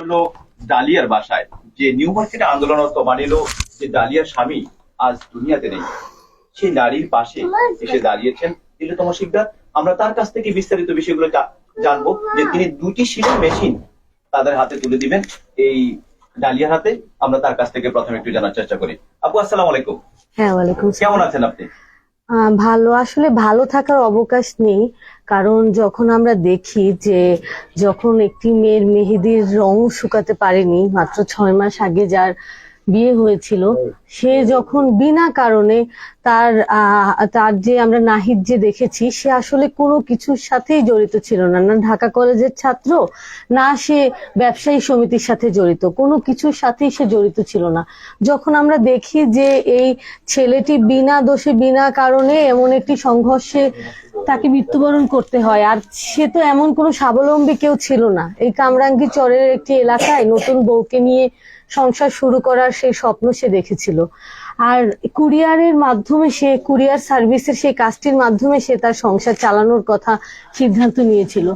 হলো ডালিয়ার বাসায়। যে নিউ মার্কেটে আন্দোলনরত মানিলো যে ডালিয়ার স্বামী আজ দুনিয়াতে নেই। সেই নারীর পাশে এসে দাঁড়িয়েছেন তিলোতম শিকদার। আমরা তার কাছ থেকে বিস্তারিত বিষয়গুলো জানব যে তিনি দুটি সিলাই মেশিন তাদের হাতে তুলে দিবেন এই ডালিয়ার হাতে। আমরা তার কাছ থেকে প্রথমে একটু জানার চেষ্টা করি। আপু আসসালাম আলাইকুম। হ্যাঁ ওয়ালাইকুম কেমন আছেন আপনি? ভালো। আসলে ভালো থাকার অবকাশ নেই, কারণ যখন আমরা দেখি যে যখন একটি মেয়ের মেহেদির রং শুকাতে পারেনি, মাত্র ছয় মাস আগে যার বিয়ে হয়েছিল, সে যখন বিনা কারণে তার তার যে আমরা নাহিদ যে দেখেছি, সে আসলে কোনো কিছুর সাথেই জড়িত ছিল না। না ঢাকা কলেজের ছাত্র, না সে ব্যবসায়ী সমিতির সাথে জড়িত। কোনো কিছুর সাথেই সে জড়িত ছিল না। যখন আমরা দেখি যে এই ছেলেটি বিনা দোষে, বিনা কারণে এমন একটি সংঘর্ষে তাকে মৃত্যুবরণ করতে হয়, আর সে তো এমন কোনো স্বাবলম্বী কেউ ছিল না। এই কামরাঙ্গি চরের একটি এলাকায় নতুন বউকে নিয়ে সংসার শুরু করার সেই স্বপ্ন সে দেখেছিল। আর কুরিয়ারের মাধ্যমে সে, কুরিয়ার সার্ভিসের সেই কাজটির মাধ্যমে সে তার সংসার চালানোর কথা সিদ্ধান্ত নিয়েছিল।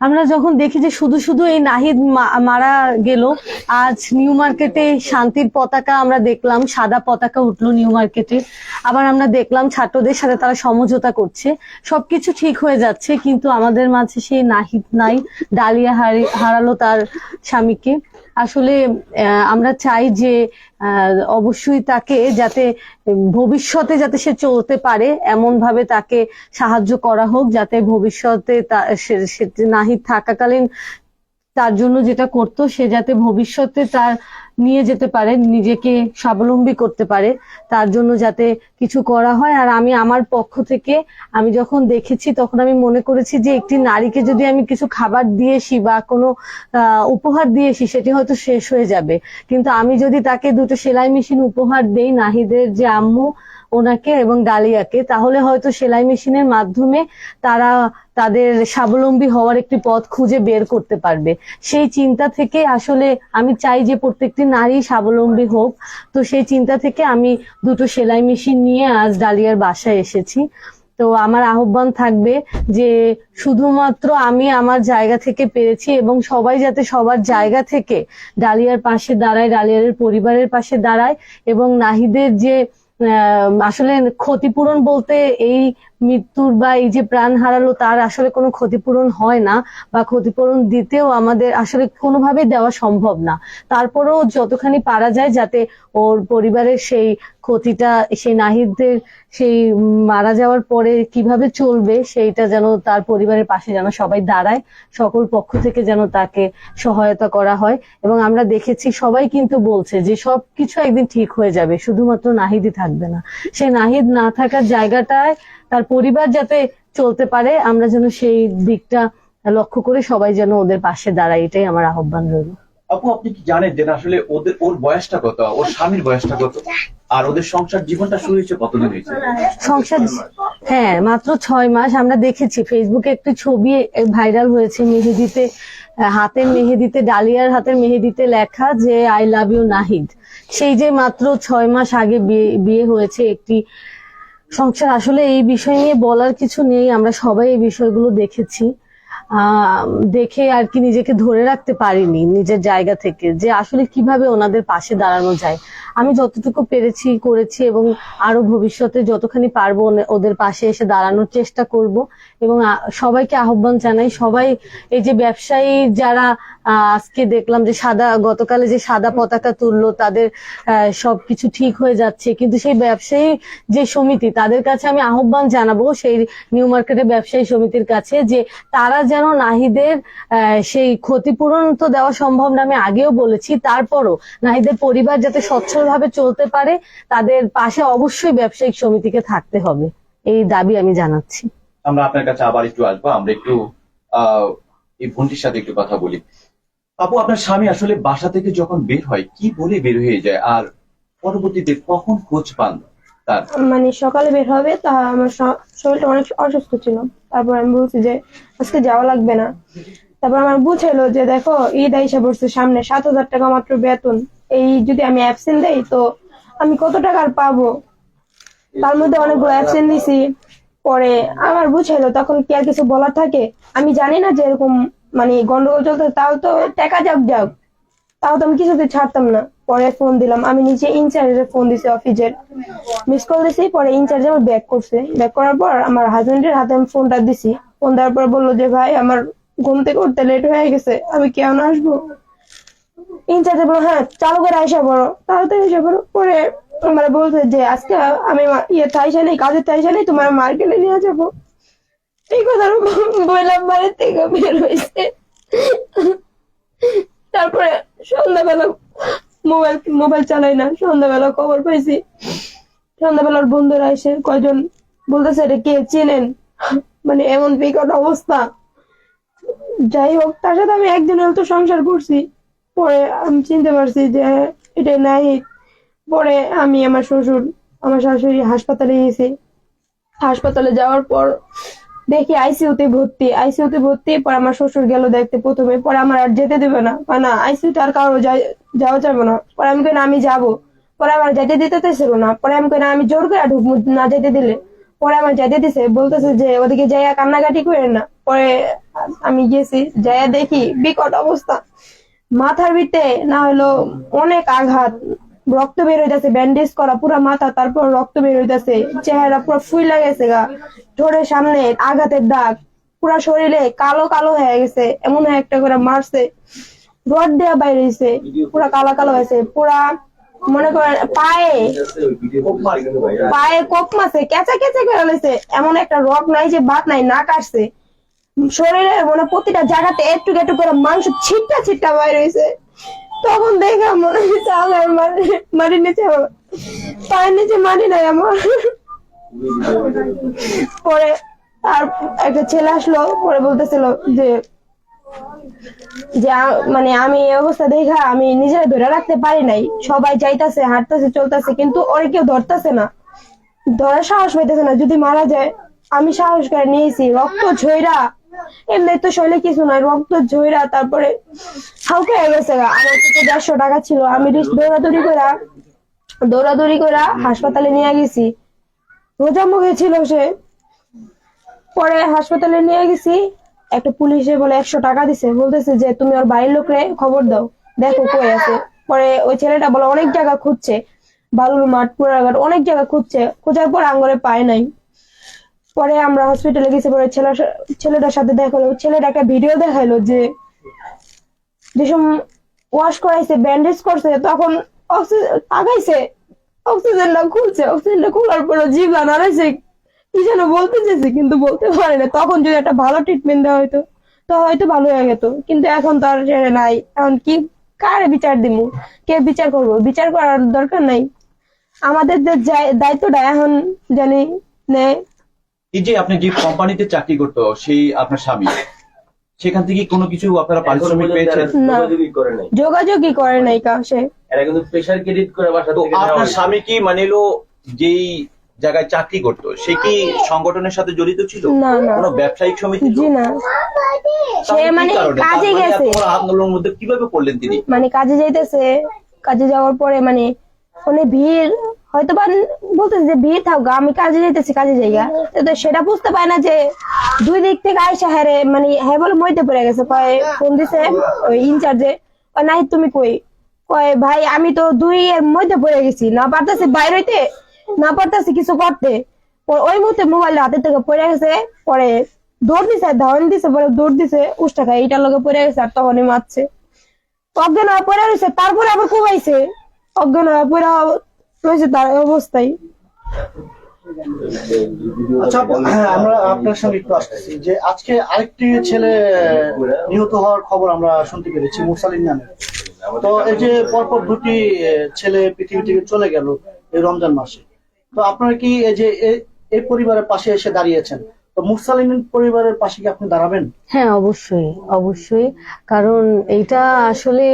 আমরা যখন দেখি যে শুধু শুধু এই নাহিদ মারা গেল, আজ নিউ মার্কেটে শান্তির পতাকা আমরা দেখলাম, সাদা পতাকা উঠল নিউ মার্কেটে। আবার আমরা দেখলাম ছাত্রদের সাথে তারা সমঝোতা করছে। সবকিছু ঠিক হয়ে যাচ্ছে, কিন্তু আমাদের মাঝে সেই নাহিদ নাই, ডালিয়া হারি- হারালো তার স্বামীকে। আসলে আমরা চাই যে অবশ্যই তাকে যাতে ভবিষ্যতে যাতে সে চলতে পারে এমন ভাবে তাকে সাহায্য করা হোক যাতে ভবিষ্যতে নাহি থাকাকালীন তার জন্য যেটা করতো, সে যাতে ভবিষ্যতে তার নিয়ে যেতে পারে, নিজেকে স্বাবলম্বী করতে পারে, তার জন্য যাতে কিছু করা হয়। আর আমি আমার পক্ষ থেকে, আমি যখন দেখেছি, তখন আমি মনে করেছি যে একটি নারীকে যদি আমি কিছু খাবার দিয়েছি বা কোনো উপহার দিয়েছি সেটি হয়তো শেষ হয়ে যাবে। কিন্তু আমি যদি তাকে দুটো সেলাই মেশিন উপহার দেই, নাহিদের যে আম্মু ওনাকে এবং ডালিয়াকে, তাহলে হয়তো সেলাই মেশিনের মাধ্যমে তারা তাদের স্বাবলম্বী হওয়ার একটি পথ খুঁজে বের করতে পারবে। সেই চিন্তা থেকে আসলে আমি চাই যে প্রত্যেকটি নারী স্বাবলম্বী হোক। তো সেই চিন্তা থেকে আমি দুটো সেলাই মেশিন নিয়ে আজ ডালিয়ার বাসায় এসেছি। তো আমার আহ্বান থাকবে যে শুধুমাত্র আমি আমার জায়গা থেকে পেরেছি এবং সবাই যাতে সবার জায়গা থেকে ডালিয়ার পাশে দাঁড়ায় ডালিয়ারের পরিবারের পাশে দাঁড়ায় এবং নাহিদের যে আসলে ক্ষতিপূরণ বলতে এই মৃত্যুর বা এই যে প্রাণ হারালো তার আসলে কোনো ক্ষতিপূরণ হয় না বা ক্ষতিপূরণ দিতেও আমাদের আসলে কোনোভাবেই দেওয়া সম্ভব না। তারপরেও যতখানি পারা যায় যাতে ওর পরিবারের সেই ক্ষতিটা, সেই নাহিদদের সেই মারা যাওয়ার পরে কীভাবে চলবে সেইটা যেন তার পরিবারের পাশে যেন সবাই দাঁড়ায়, সকল পক্ষ থেকে যেন তাকে সহায়তা করা হয়। এবং আমরা দেখেছি সবাই কিন্তু বলছে যে সবকিছু একদিন ঠিক হয়ে যাবে, শুধুমাত্র নাহিদই থাকবে না। সেই নাহিদ না থাকার জায়গাটায় তার পরিবার যাতে চলতে পারে আমরা যেন সেই দিকটা লক্ষ্য করে সবাই যেন ওদের পাশে দাঁড়ায় এটাই আমার আহ্বান রইল। আপু আপনি কি জানেন যে আসলে ওদের ওর বয়সটা কত ওর স্বামীর বয়সটা কত? আর ওদের সংসার জীবনটা শুরু হয়েছে কতদিন হয়েছে? সংসার হ্যাঁ মাত্র ছয় মাস। আমরা দেখেছি ফেসবুকে একটি ছবি ভাইরাল হয়েছে মেহেদিতে হাতের মেহেদিতে ডালিয়ার হাতের মেহেদিতে লেখা যে আই লাভ ইউ নাহিদ। সেই যে মাত্র ছয় মাস আগে বিয়ে বিয়ে হয়েছে একটি সংসার আসলে এই বিষয় নিয়ে বলার কিছু নেই। আমরা সবাই এই বিষয়গুলো দেখেছি। দেখে আর কি নিজেকে ধরে রাখতে পারিনি নিজের জায়গা থেকে যে আসলে কীভাবে ওনাদের পাশে দাঁড়ানো যায়। আমি যতটুকু পেরেছি, করেছি এবং আরও ভবিষ্যতে যতখানি পারব ওদের পাশে এসে দাঁড়ানোর চেষ্টা করব এবং সবাইকে আহ্বান জানাই। সবাই এই যে ব্যবসায়ী যারা আজকে দেখলাম যে সাদা, গতকালে যে সাদা পতাকা তুললো, তাদের সবকিছু ঠিক হয়ে যাচ্ছে। কিন্তু সেই ব্যবসায়ী যে সমিতি, তাদের কাছে আমি আহ্বান জানাব সেই নিউ মার্কেটের ব্যবসায়ী সমিতির কাছে যে তারা যেন নাহিদের সেই ক্ষতিপূরণ তো দেওয়া সম্ভব না, আমি আগেও বলেছি। তারপরও নাহিদের পরিবার যাতে সচ্ছলভাবে চলতে পারে তাদের পাশে অবশ্যই ব্যবসায়িক সমিতিকে থাকতে হবে। এই দাবি আমি জানাচ্ছি। আমরা আপনার কাছে আবার একটু আসব আমরা একটু আহ এই বোনটির সাথে একটু কথা বলি। আপু আপনার স্বামী আসলে বাসা থেকে যখন বের হয় কি বলে বের হয়ে যায়? আর পরবর্তীতে কখন খোঁজ পান তার? মানে সকালে বের হবে তা আমার শরীরটা অনেক অসুস্থ ছিল। তারপর আমি বলছি যে আজকে যাওয়া লাগবে না। তারপর আমার বুঝাইলো যে দেখো ঈদ আইসা পড়ছে সামনে সাত হাজার টাকা মাত্র বেতন। এই যদি আমি অ্যাবসেন্ট দেই, তো আমি কত টাকা আর পাবো? তার মধ্যে অনেকগুলো অ্যাবসেন্ট দিছি পরে আমার বুঝাইলো, তখন কি আর কিছু বলার থাকে? আমি জানি না যে এরকম মানে গন্ডগোল চলতে তাও তো টাকা যাক যাক। তাও তো আমি কিছুতে ছাড়তাম না। পরে ফোন দিলাম, আমি নিচে ইনচার্জের ফোন দিছি অফিসের মিস কল দিছি, পরে ইনচার্জ আমার ব্যাক করছে। ব্যাক করার পর আমার হাজবেন্ডের হাতে আমি ফোনটা দিছি। ফোন দেওয়ার পর বলল যে, ভাই, আমার ঘুম থেকে উঠতে লেট হয়ে গেছে, আমি কেমন আসব? ইনচার্জে বলল হ্যাঁ চালু করে আসা পড়ো। তাড়াতাড়ি এসে পড়ো। পরে আমার বলছে যে, আজকে আমি ইয়ে তাইসা নেই কাজের তাইসা নেই তোমার মার্কেটে নিয়ে যাব। এই কথা বললাম, বাড়ির থেকে বের হয়েছে। তারপরে সন্ধ্যাবেলা মোবাইল মোবাইল চালাই না। সন্ধ্যাবেলা খবর পাইছি। সন্ধ্যাবেলার বন্ধুরা এসে কয়জন বলতেছে, এটা কে চেনেন? মানে এমন বিকট অবস্থা। যাই হোক, তার সাথে আমি একদিন তো সংসার করছি। পরে আমি চিনতে পারছি যে এটা নাই। পরে আমি আমার শ্বশুর, আমার শাশুড়ি হাসপাতালে গেছি। হাসপাতালে যাওয়ার পর দেখি আইসিইউতে ভর্তি। আইসিইউতে ভর্তি, পরে আমার শ্বশুর গেল দেখতে প্রথমে। পরে আমার আর যেতে দেবে না। না আইসিইউতে আর কারও যাওয়া যাবে না। পরে আমি কই না আমি যাব। পরে আমার যেতে দিতে চাইছিল না। পরে আমি কই না আমি জোর করে ঢুকবো, না যেতে দিলে। পরে আমার যেতে দিছে, বলতেছে যে ওদিকে যাইয়া কান্নাকাটি করেন না। পরে আমি গেছি, যাইয়া দেখি বিকট অবস্থা। মাথার ভিতরে না হলো অনেক আঘাত, রক্ত বের হইতেছে ব্যান্ডেজ করা, পুরো মাথা, তারপর রক্ত বের হইতেছে, চেহারা পুরো ফুইলা গেছে গা। ঠোঁটের সামনে আঘাতের দাগ, পুরো শরীরে কালো কালো হয়ে গেছে, এমন একটা করে মারছে। রড দেওয়া বাইরে হয়েছে পুরা কালো কালো হয়েছে, পুরা মনে করেন পায়ে পায়ে কোপ মারছে, কেঁচা কেঁচা করে এমন একটা রক নাই যে ভাত নাই না কাটছে শরীরের মানে প্রতিটা জায়গাতে একটু একটু করে মাংস ছিটটা ছিটটা বাইরে হয়েছে তখন দেখে মনে হচ্ছে আমার মাটির নিচে পায়ের নিচে মাটি নাই আমার। পরে আর একটা ছেলে আসলো, পরে বলতেছিল যে যে মানে আমি এই অবস্থা দেখা আমি নিজের ধরে রাখতে পারি নাই। সবাই যাইতাছে, হাঁটতেছে, চলতেছে, কিন্তু ওরে কেউ ধরতেছে না। ধরার সাহস পাইতেছে না, যদি মারা যায়, আমি সাহস করে নিয়েছি, রক্ত ঝইরা এমনি তো শরীরে কিছু নাই, রক্ত, ঝইরা, তারপরে হাউকে গেছে আমার কাছে দেড়শো টাকা ছিল, আমি দৌড়াদৌড়ি করা দৌড়াদৌড়ি করা হাসপাতালে নিয়ে গেছি। রোজা মুখে ছিল সে। পরে হাসপাতালে নিয়ে গেছি, একটা পুলিশে বলে একশো টাকা দিছে। বলতেছে যে, তুমি ওর বাড়ির লোকরে খবর দাও, দেখো কই আছে। পরে ওই ছেলেটা বলে, অনেক জায়গা খুঁজছে, বালুর মাঠ পুরাঘাট অনেক জায়গা খুঁজছে, খোঁজার পর আঙ্গরে পায় নাই। পরে আমরা হসপিটালে গেছি, পরে ছেলের ছেলেটার সাথে দেখা হলো। ছেলেটা একটা ভিডিও দেখাইলো যে যেসব ওয়াশ করাইছে ব্যান্ডেজ করছে, তখন অক্সিজেন আগাইছে অক্সিজেনটা খুলছে। অক্সিজেনটা খোলার পরে জিভলা নাড়াইছে, কি যেন বলতে চেয়েছে কিন্তু বলতে পারে না। তখন যদি একটা ভালো ট্রিটমেন্ট দেওয়া হতো তো হয়তো ভালো হয়ে যেত কিন্তু এখন তো আর নাই। এখন কি, কারে বিচার দিমু? কে বিচার করব? বিচার করার দরকার নাই। আমাদের যে দায়িত্বটা এখন জানি নেয় এই যে আপনি যে কোম্পানিতে চাকরি করতো সেই আপনার স্বামী সেখান থেকে কোনো কিছু আপনারা পারিশ্রমিক পেয়েছেন? না। যোগাযোগই করে নাই। যোগাযোগই করে নাই কাউ সে এরা কিন্তু প্রেশার ক্রেডিট করে বাসা তো থেকে নেওয়া আপনার। স্বামী কি মানে হলো যেই জায়গায় চাকরি করতো? সে কি সংগঠনের সাথে জড়িত ছিল? না, না। কোনো ব্যবসায়িক সমিতি জি না। সে মানে কাজে গেছে। আন্দোলনের মধ্যে কীভাবে পড়লেন তিনি? মানে কাজে যাইতেছে। কাজে যাওয়ার পরে মানে অনেক ভিড় হয়তো বা বলতেছে যে, ভিড় থাকো আমি কাজে যাইতেছি, কাজে জায়গা তো সেটা বুঝতে পারে না যে, দুই দিক থেকে আইসা হ্যারে মানে হ্যাঁ বলে মইতে পড়ে গেছে। কয়, ফোন দিছে, ওই ইনচার্জে নাই তুমি কই? কয়, ভাই, আমি তো দুই এর মধ্যে পড়ে গেছি, না পারতেছি বাইরে হইতে, না পারতেছি কিছু করতে। ওই মুহূর্তে মোবাইল হাতে থেকে পড়ে গেছে, পরে দৌড় দিছে, ধাওয়ান দিছে, পরে দৌড় দিছে, উস খায় এইটার লগে পড়ে গেছে, আর তখনই মারছে। অজ্ঞান হয়ে পড়ে রয়েছে তারপরে আবার কুমাইছে অজ্ঞান হয়ে পড়ে রয়েছে তার অবস্থায় আচ্ছা হ্যাঁ, আমরা আপনার সঙ্গে একটু আসতেছি। যে আজকে আরেকটি ছেলে নিহত হওয়ার খবর আমরা শুনতে পেরেছি মুরসালিন নামে তো এই যে পরপর দুটি ছেলে পৃথিবী থেকে চলে গেল এই রমজান মাসে। তো আপনারা কি এই যে এই পরিবারের পাশে এসে দাঁড়িয়েছেন? তো মুরসালিন পরিবারের পাশে কি আপনি দাঁড়াবেন? হ্যাঁ অবশ্যই অবশ্যই। কারণ এইটা আসলে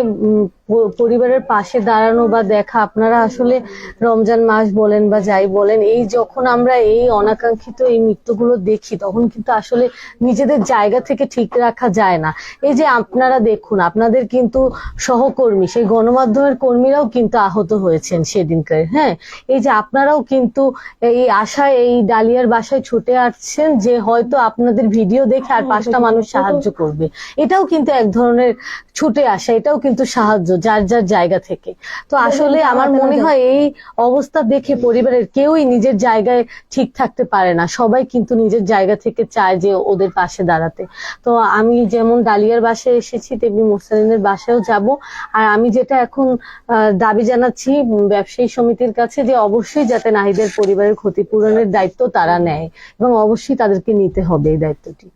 পরিবারের পাশে দাঁড়ানো বা দেখা আপনারা আসলে রমজান মাস বলেন বা যাই বলেন এই যখন আমরা এই অনাকাঙ্ক্ষিত এই মৃত্যুগুলো দেখি তখন কিন্তু আসলে নিজেদের জায়গা থেকে ঠিক রাখা যায় না। এই যে আপনারা দেখুন আপনাদের কিন্তু সহকর্মী সেই গণমাধ্যমের কর্মীরাও কিন্তু আহত হয়েছেন সেদিনকার হ্যাঁ? এই যে আপনারাও কিন্তু এই আশায় এই ডালিয়ার বাসায় ছুটে আসছেন যে হয়তো আপনাদের ভিডিও দেখে আর পাঁচটা মানুষ সাহায্য করবে। এটাও কিন্তু এক ধরনের ছুটে আসা এটাও কিন্তু সাহায্য যার যার জায়গা থেকে। তো আসলে আমার মনে হয়। এই অবস্থা দেখে পরিবারের কেউই নিজের জায়গায় ঠিক থাকতে পারে না। সবাই কিন্তু নিজের জায়গা থেকে চায় যে ওদের পাশে দাঁড়াতে। তো আমি যেমন ডালিয়ার বাসায় এসেছি তেমনি মোসালিনের বাসায়ও যাব। আর আমি যেটা এখন আহ, দাবি জানাচ্ছি ব্যবসায়ী সমিতির কাছে যে অবশ্যই যাতে নাহিদের পরিবারের ক্ষতিপূরণের দায়িত্ব তারা নেয় এবং অবশ্যই তাদেরকে নিতে হবে এই দায়িত্বটি।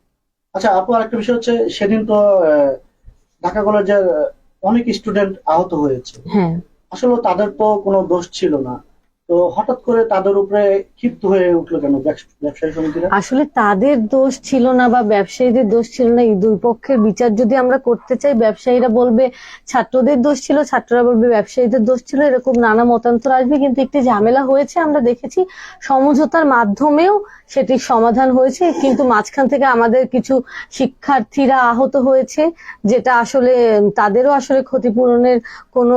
আচ্ছা আপু আরেকটা বিষয় হচ্ছে সেদিন তো ঢাকা কলেজের অনেক স্টুডেন্ট আহত হয়েছে। হ্যাঁ। আসলে তাদের তো কোনো দোষ ছিল না। তো হঠাৎ করে তাদের উপরে ক্ষিপ্ত হয়ে উঠল কেন ব্যবসায়ী সমিতিরা? আসলে তাদের দোষ ছিল না বা ব্যবসায়ীদের দোষ ছিল না। এই দুই পক্ষের বিচার যদি আমরা করতে চাই, ব্যবসায়ীরা বলবে ছাত্রদের দোষ ছিল, ছাত্ররা বলবে ব্যবসায়ীদের দোষ ছিল, এরকম নানা মতান্তর আসবে। কিন্তু একটি ঝামেলা হয়েছে, আমরা দেখেছি সমঝোতার মাধ্যমেও সেটির সমাধান হয়েছে। কিন্তু মাঝখান থেকে আমাদের কিছু শিক্ষার্থীরা আহত হয়েছে, যেটা আসলে তাদেরও আসলে ক্ষতিপূরণের কোনো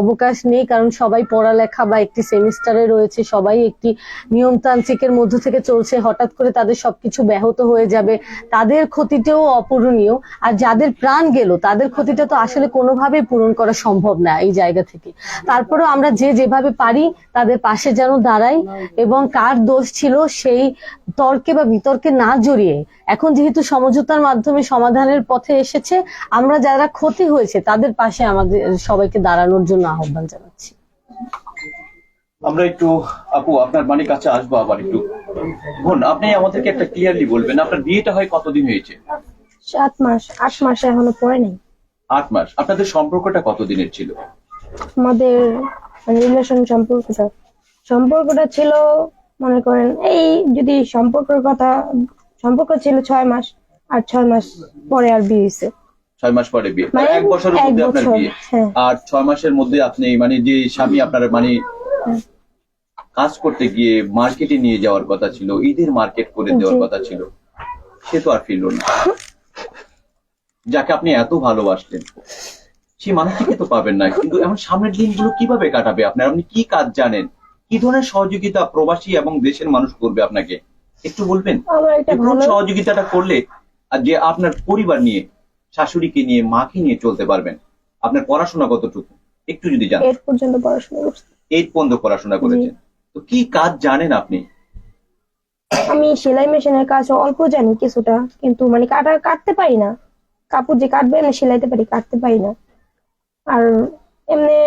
অবকাশ নেই। কারণ সবাই পড়ালেখা বা একটি সেমিস্টারে রয়েছে, সবাই একটি নিয়মতান্ত্রিকের মধ্য থেকে চলছে, হঠাৎ করে তাদের সবকিছু ব্যাহত হয়ে যাবে। তাদের ক্ষতিটাও অপূরণীয়। আর যাদের প্রাণ গেল, তাদের ক্ষতিটা তো আসলে কোনোভাবেই পূরণ করা সম্ভব না এই জায়গা থেকে। তারপরেও আমরা যে যেভাবে পারি, তাদের পাশে যেন দাঁড়াই এবং কার দোষ ছিল সেই তর্কে বা বিতর্কে না জড়িয়ে। এখন যেহেতু সমঝোতার মাধ্যমে সমাধানের পথে এসেছে, আমরা যারা ক্ষতি হয়েছে, তাদের পাশে আমাদের সবাইকে দাঁড়ানোর জন্য আহ্বান জানাচ্ছি। আমরা একটু আপু আপনার মানে কাছে আসব আবার একটু। বোন আপনি আমাদেরকে একটা ক্লিয়ারলি বলবেন আপনার বিয়েটা হয় কতদিন হয়েছে? সাত মাস আট মাস এখনও পড়েনি আট মাস। আপনাদের সম্পর্কটা কতদিনের ছিল? আমাদের রিলেশন সম্পর্কটা সম্পর্কটা ছিল মনে করেন এই যদি সম্পর্কের কথা সম্পর্ক ছিল ছয় মাস আর ছয় মাস পরে আর বিয়ে হয়েছে। ছয় মাস পরে বিয়ে। মানে এক বছরের মধ্যে আপনার বিয়ে। হ্যাঁ। আর ছয় মাসের মধ্যে আপনি মানে যে স্বামী আপনার মানে কাজ করতে গিয়ে মার্কেটে নিয়ে যাওয়ার কথা ছিল ঈদের মার্কেট করে দেওয়ার কথা ছিল সে তো আর ফিরল না। যাকে আপনি এত ভালোবাসলেন সেই মানুষটিকে তো পাবেন না কিন্তু এখন সামনের দিনগুলো কীভাবে কাটাবে আপনার? আপনি কি কাজ জানেন? কি ধরনের সহযোগিতা প্রবাসী এবং দেশের মানুষ করবে আপনাকে? একটু বলবেন? কোন সহযোগিতাটা করলে আর যে আপনার পরিবার নিয়ে শাশুড়িকে নিয়ে মাকে নিয়ে চলতে পারবেন। আপনার পড়াশোনা কতটুকু? একটু যদি জানেন। পর্যন্ত পড়াশোনা করছি। এইট পর্যন্ত পড়াশোনা করেছেন। তো কি কাজ জানেন আপনি? আমি সেলাই মেশিনের কাজ অল্প জানি কিছুটা কিন্তু মানে কাটা কাটতে পারি না। কাপড় যে কাটবে আমি সেলাইতে পারি কাটতে পারি না। আর এমনি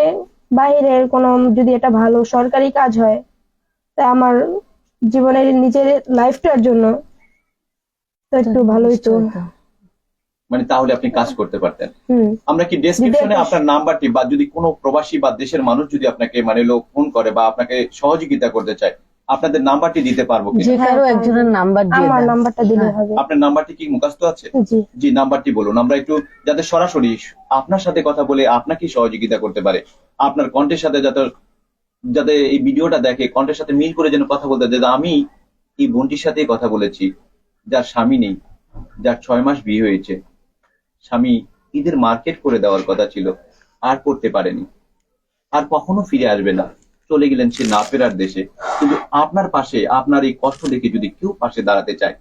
বাইরের কোনো যদি এটা ভালো সরকারি কাজ হয় তা আমার জীবনের নিজের লাইফটার জন্য তো একটু ভালোই তো। মানে তাহলে আপনি কাজ করতে পারতেন। আমরা কি ডেসক্রিপশনে আপনার নাম্বারটি বা যদি কোনো প্রবাসী বা দেশের মানুষ যদি আপনাকে মানে লোক ফোন করে বা আপনাকে সহযোগিতা করতে চায় আপনাদের নাম্বারটি দিতে পারব যে কারও হ্যাঁ, একজনের নাম্বার দিয়ে আমার নাম্বারটা দিলে হ্যাঁ। হবে। আপনার নাম্বারটি কি মুখস্থ আছে? জি। জি নাম্বারটি বলুন। আমরা একটু যাতে সরাসরি আপনার সাথে কথা বলে আপনাকে সহযোগিতা করতে পারে। আপনার কণ্ঠের সাথে যাতে যাতে এই ভিডিওটা দেখে কণ্ঠের সাথে মিল করে যেন কথা বলতে যে আমি এই বোনটির সাথেই কথা বলেছি। যার স্বামী নেই যার ছয় মাস বিয়ে হয়েছে। স্বামী ঈদের মার্কেট করে দেওয়ার কথা ছিল, আর করতে পারেনি। আর কখনো ফিরে আসবে না। চলে গেলেন সে না ফেরার দেশে। কিন্তু আপনার পাশে, আপনার এই কষ্ট দেখে যদি কেউ পাশে দাঁড়াতে চায়,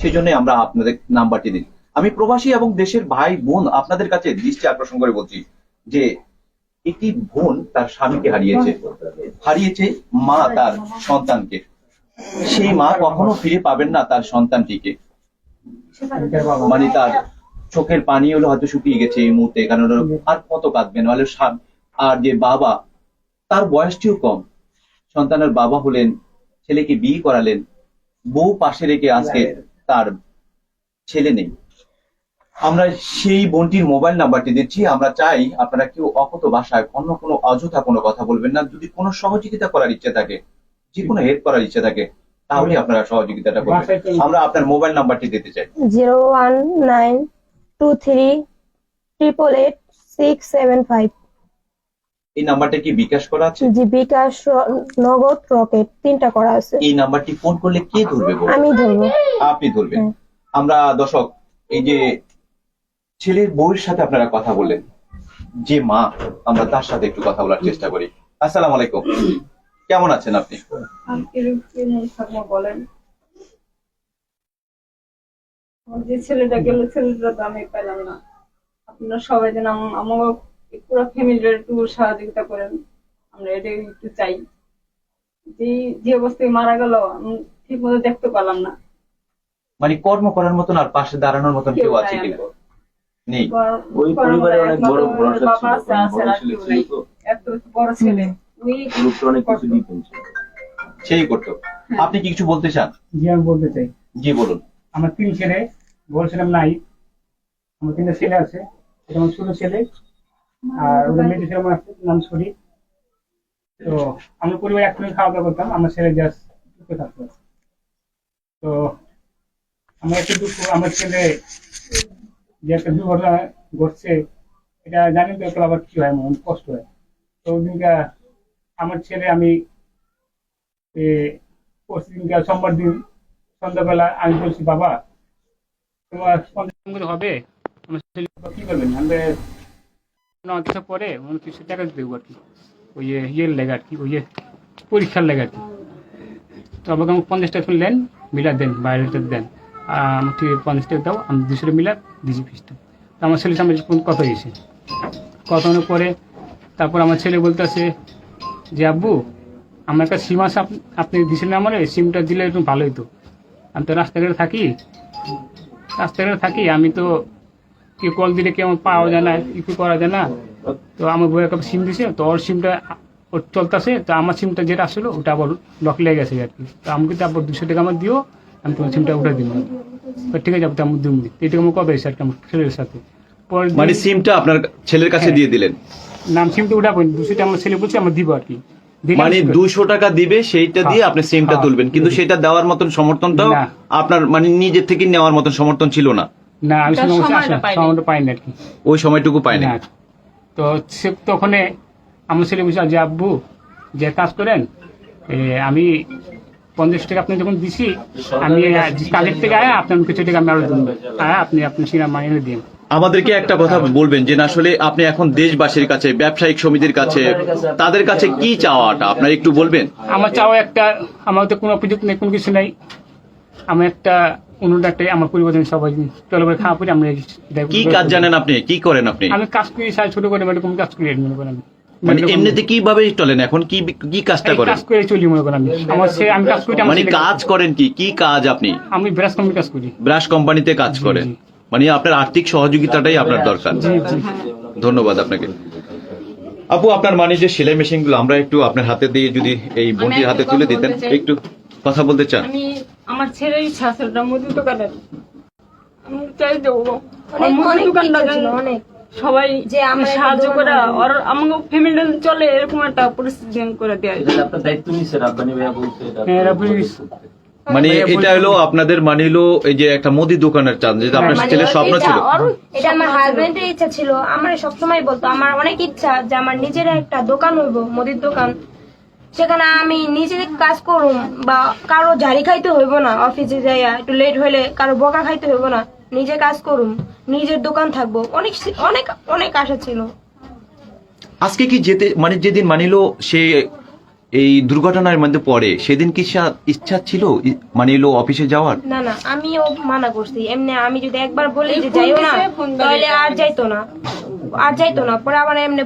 সেজন্য আমরা আপনাদের নাম্বারটি দিই। আমি প্রবাসী এবং দেশের ভাই, বোন আপনাদের কাছে দৃষ্টি আকর্ষণ করে বলছি যে, একটি বোন তার স্বামীকে হারিয়েছে। হারিয়েছে মা তার সন্তানকে। সেই মা কখনো ফিরে পাবেন না তার সন্তানটিকে। মানে তার চোখের পানি হলো হয়তো শুকিয়ে গেছে এই মুহূর্তে কারণ ওর আর কত কাঁদবেন স্বাম- আর যে বাবা তার বয়সটিও কম। সন্তানের বাবা হলেন ছেলেকে বিয়ে করালেন বউ পাশে রেখে আজকে তার ছেলে নেই। আমরা সেই বোনটির মোবাইল নাম্বারটি দিচ্ছি। আমরা চাই আপনারা কেউ অকত ভাষায় অন্য কোনো অযথা কোনো কথা বলবেন না। যদি কোনো সহযোগিতা করার ইচ্ছে থাকে যে কোনো হেল্প করার ইচ্ছে থাকে তাহলে আপনারা সহযোগিতাটা করবেন। আমরা আপনার মোবাইল নাম্বারটি দিতে চাই। Zero one nine two three triple eight six seven five এই নাম্বারটা কি বিকাশ করা আছে? জি বিকাশ নগদ রকেট তিনটা করা আছে। এই নাম্বারটি ফোন করলে কে ধরবে আমি ধরবো। আপনি ধরবেন। হ্যাঁ। আমরা দর্শক এই যে ছেলের বউয়ের সাথে আপনারা কথা বললেন যে মা আমরা তার সাথে একটু কথা বলার চেষ্টা করি। আসসালামু আলাইকুম। কেমন আছেন আপনি? বলেন? আমার যে ছেলেটা গেল ছেলেটা তো আমি পেলাম না। আপনারা সবাই যেন আম- আমাকে পুরো ফ্যামিলির একটু সহযোগিতা করেন। আমরা এটাই একটু চাই। যে যে অবস্থায় মারা গেল ঠিক মতো দেখতে পারলাম না। মানে কর্ম করার মতন আর পাশে দাঁড়ানোর মতন কেউ আছে কিনা নেই। ওই পরিবারে অনেক বড়। এত বড় ছেলে। অনেক কিছু দিতেন। সেই করতো আপনি কি কিছু বলতে চান? জি আমি বলতে চাই। জি বলুন। আমার তিন ছেলে বলছিলাম নাই। আমার তিনটা ছেলে আছে এটা আমার ছোট ছেলে আর ওদের মেয়েটি ছেলে আমার নাম শরীফ তো আমরা পরিবার একসঙ্গে খাওয়া দাওয়া করতাম আমার ছেলে জাস্ট থাকতো। তো আমার একটু দুঃখ আমার ছেলে যে একটা দুর্ঘটনা ঘটছে এটা জানি তো একটু আবার কি হয় মন কষ্ট হয়। তো ওদিনকা আমার ছেলে আমি এ, পরশুদিনকার সোমবার দিন সন্ধ্যাবেলা আমি বলছি, বাবা, তোমার পঞ্চাশ হবে। আমার কি করবেন? আমার পরে কিছু টাকা দেবো আর কি। ওই যে ইয়ের লেগে আর কি, ওই যে পরীক্ষার লেগে আর কি। তো আমাকে আমাকে পঞ্চাশ টাকা নেন মিলা দেন বাইরেটা দেন। আর আমাকে পঞ্চাশ টাকা দাও, আমি দুশো মিলা দিয়েছি ফিসটা তো আমার ছেলের সামনে কথা হয়েছে? কথা হওয়ার পরে তারপর আমার ছেলে বলতেছে যে, আব্বু, আমার একটা সিম আছে আপ- আপনি দিয়েছিলেন আমার, সিমটা দিলে একটু ভালো হতো আমি তো রাস্তাঘাটে থাকি। রাস্তাঘাটে থাকি আমি তো কেউ কল দিলে কেউ আমার পাওয়া যায় না কিছু করা যায় না। তো আমার বউ একটা সিম দিছে তো ওর সিমটা ওর চলতেছে তো আমার সিমটা যেটা আসলো ওটা আবার লক লেগে গেছে আর কি। তো আমাকে তো আবার দুশো টাকা আমার দিও আমি তোমার সিমটা উঠে দিব। তো ঠিক আছে দিব। এই টাকা আমার কবে এসে আর কি আমার ছেলের সাথে। মানে সিমটা আপনার ছেলের কাছে হ্যাঁ। দিয়ে দিলেন? নাম সিমটা উঠাবো দুশো টাকা আমার ছেলে বলছে আমার দিব আর কি। মানে দুশো টাকা দিবে সেইটা দিয়ে আপনি সিমটা হ্যাঁ। তুলবেন। কিন্তু সেটা দেওয়ার মতন সমর্থনটাও আপনার মানে নিজের থেকে নেওয়ার মতন সমর্থন ছিল না। না আমি সময়টা পাইনি। আর কি। ওই সময়টুকু পায়নি না। তো সে তখন আমার ছেলে বুঝলাম যে আব্বু যে কাজ করেন আমি পঞ্চাশ টাকা আপনি যখন দিছি আমি কাজের থেকে আয় আপনার কিছু টাকা আমি আরও দিন আয় আপনি আপনি সিনেমা মাইনে দিন। আমাদেরকে একটা কথা বলবেন যে না আসলে আপনি এখন দেশবাসীর কাছে ব্যবসায়িক সমিতির কাছে তাদের কাছে কি চাওয়াটা? আপনার একটু বলবেন। আমার চাওয়া একটা আমার তো কোনো অভিযোগ নেই কোনো কিছু নেই। আমি একটা অনুরোধ একটা আমার পরিবার যেন সবাই চলো করে খাওয়া পরে আমরা কি কাজ জানেন আপনি? কি করেন আপনি? আমি কাজ করি সারা ছোট করে এরকম কাজ করি মনে করেন মানে এমনিতে কীভাবে চলেন এখন? কি কি কাজটা করেন? কাজ করে চলি মনে করেন আমি। আমার সে আমি কাজ করি মানে কাজ করেন কি? কি কাজ আপনি? আমি ব্রাশ কোম্পানি কাজ করি। ব্রাশ কোম্পানিতে কাজ করেন। মানে আপনার আর্থিক সহযোগিতাটাই আপনার দরকার। ধন্যবাদ আপনাকে। আপু আপনার মানে যে সেলাই মেশিনগুলো আমরা একটু আপনার হাতে দিয়ে যদি এই বোনটির হাতে তুলে দিতেন। একটু কথা বলতে চান। আমি আমার আছে ওটা মুদি দোকানের। আমি চাই মুদি দোকানটা ছিল, অনেক। সবাই যে আমার সাহায্য করা আমাকে ফ্যামিলি চলে এরকম একটা পরিস্থিতি করে দেয় আপনার দায়িত্ব নিচ্ছে রাব্বানি ভাইয়া বলছে হ্যাঁ, রাব্বানি মানে এটা হলো আপনাদের মানে হলো এই যে একটা মুদি দোকানের চান যেটা আপনার মানে ছেলের স্বপ্ন ছিল। এটা আমার হাজবেন্ডের ইচ্ছা ছিল। আমার সবসময় বলতো আমার অনেক ইচ্ছা যে আমার নিজের একটা দোকান হইব মুদির দোকান। সেখানে আমি নিজে কাজ করুম বা কারও ঝাড়ি খাইতে হইব না অফিসে যাইয়া একটু লেট হইলে কারও বকা খাইতে হইব না নিজে কাজ করুম নিজের দোকান থাকব। অনেক অনেক অনেক আশা ছিল। আজকে কি যেতে মানে যেদিন মানিলো সে এই দুর্ঘটনার মধ্যে পড়ে সেদিন কি সা- ইচ্ছা ছিল? মানে এলো অফিসে যাওয়ার? না না আমিও মানা করছি। এমনি আমি যদি একবার বলি যে যাইও না তাহলে আর যাইতো না। আর যাইতো না পরে আবার এমনি